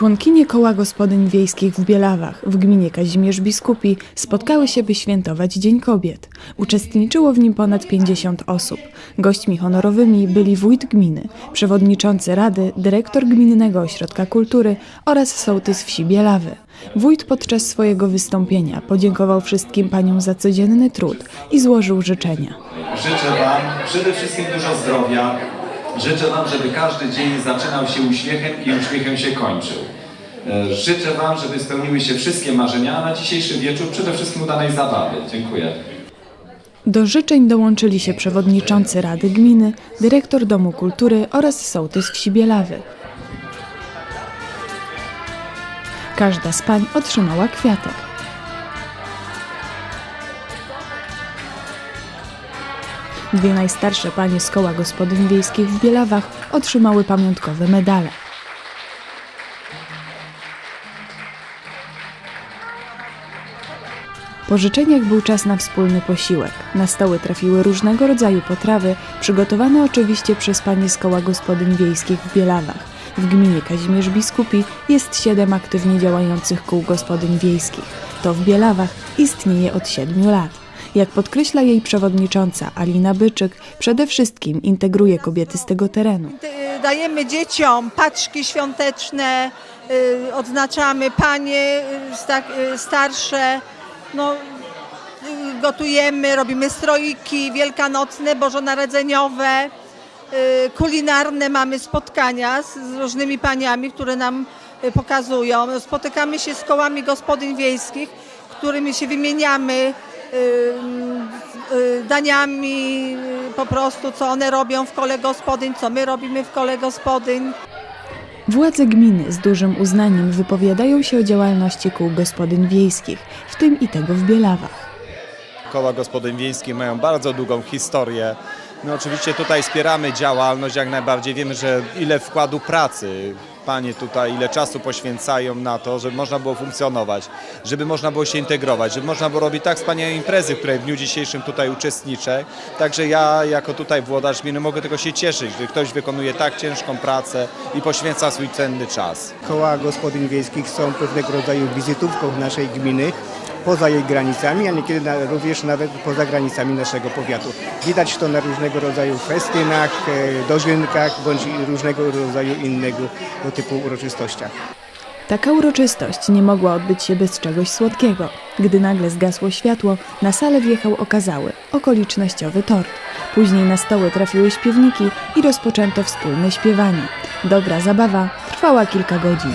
Członkinie koła gospodyń wiejskich w Bielawach w gminie Kazimierz Biskupi spotkały się, by świętować Dzień Kobiet. Uczestniczyło w nim ponad 50 osób. Gośćmi honorowymi byli wójt gminy, przewodniczący rady, dyrektor Gminnego Ośrodka Kultury oraz sołtys wsi Bielawy. Wójt podczas swojego wystąpienia podziękował wszystkim paniom za codzienny trud i złożył życzenia. Życzę Wam przede wszystkim dużo zdrowia. Życzę Wam, żeby każdy dzień zaczynał się uśmiechem i uśmiechem się kończył. E, Życzę Wam, żeby spełniły się wszystkie marzenia, na dzisiejszy wieczór przede wszystkim udanej zabawy. Dziękuję. Do życzeń dołączyli się przewodniczący Rady Gminy, dyrektor Domu Kultury oraz sołtys wsi Bielawy. Każda z pań otrzymała kwiatek. Dwie najstarsze panie z koła gospodyń wiejskich w Bielawach otrzymały pamiątkowe medale. Po życzeniach był czas na wspólny posiłek. Na stoły trafiły różnego rodzaju potrawy, przygotowane oczywiście przez panie z koła gospodyń wiejskich w Bielawach. W gminie Kazimierz Biskupi jest siedem aktywnie działających kół gospodyń wiejskich. To w Bielawach istnieje od siedmiu lat. Jak podkreśla jej przewodnicząca Alina Byczyk, przede wszystkim integruje kobiety z tego terenu. Dajemy dzieciom paczki świąteczne, y, odznaczamy panie y, sta- y, starsze, no, gotujemy, robimy stroiki wielkanocne, bożonarodzeniowe, y, kulinarne, mamy spotkania z, różnymi paniami, które nam y, pokazują. Spotykamy się z kołami gospodyń wiejskich, którymi się wymieniamy y, daniami, po prostu co one robią w kole gospodyń, co my robimy w kole gospodyń. Władze gminy z dużym uznaniem wypowiadają się o działalności kół gospodyń wiejskich, w tym i tego w Bielawach. Koła gospodyń wiejskich mają bardzo długą historię. My oczywiście tutaj wspieramy działalność jak najbardziej. Wiemy, że ile wkładu pracy panie tutaj, ile czasu poświęcają na to, żeby można było funkcjonować, żeby można było się integrować, żeby można było robić tak wspaniałe imprezy, w której w dniu dzisiejszym tutaj uczestniczę. Także ja jako tutaj włodarz gminy mogę tylko się cieszyć, że ktoś wykonuje tak ciężką pracę i poświęca swój cenny czas. Koła gospodyń wiejskich są pewnego rodzaju wizytówką naszej gminy poza jej granicami, a niekiedy na, również nawet poza granicami naszego powiatu. Widać to na różnego rodzaju festynach, e, dożynkach bądź różnego rodzaju innego typu uroczystościach. Taka uroczystość nie mogła odbyć się bez czegoś słodkiego. Gdy nagle zgasło światło, na salę wjechał okazały, okolicznościowy tort. Później na stoły trafiły śpiewniki i rozpoczęto wspólne śpiewanie. Dobra zabawa trwała kilka godzin.